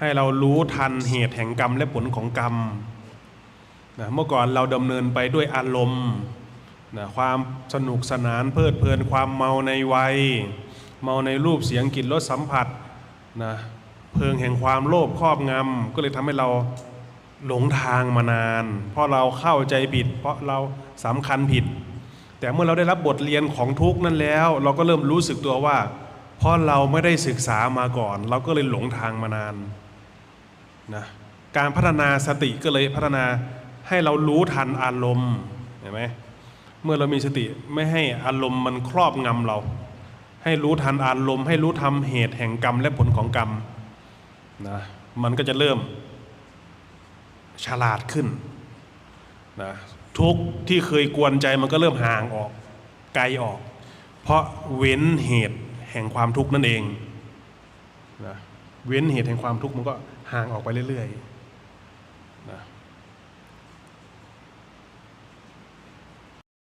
ให้เรารู้ทันเหตุแห่งกรรมและผลของกรรมนะเมื่อก่อนเราดำเนินไปด้วยอารมณ์นะความสนุกสนานเพลิดเพลินความเมาในวัย เมาในรูปเสียงกลิ่นรสสัมผัสนะเพลิงแห่งความโลภครอบงำก็เลยทำให้เราหลงทางมานาน เพราะเราเข้าใจผิด เพราะเราสำคัญผิด แต่เมื่อเราได้รับบทเรียนของทุกนั้นแล้ว เราก็เริ่มรู้สึกตัวว่า เพราะเราไม่ได้ศึกษามาก่อน เราก็เลยหลงทางมานาน นะการพัฒนาสติก็เลยพัฒนาให้เรารู้ทันอารมณ์เห็นไหมเมื่อเรามีสติไม่ให้อารมณ์มันครอบงำเรา ให้รู้ทันอารมณ์ ให้รู้ทำเหตุแห่งกรรมและผลของกรรมนะมันก็จะเริ่มฉลาดขึ้นนะทุกที่เคยกวนใจมันก็เริ่มห่างออกไกลออก เพราะเว้นเหตุแห่งความทุกข์นั่นเองนะ เว้นเหตุแห่งความทุกข์มันก็ห่างออกไปเรื่อยๆนะ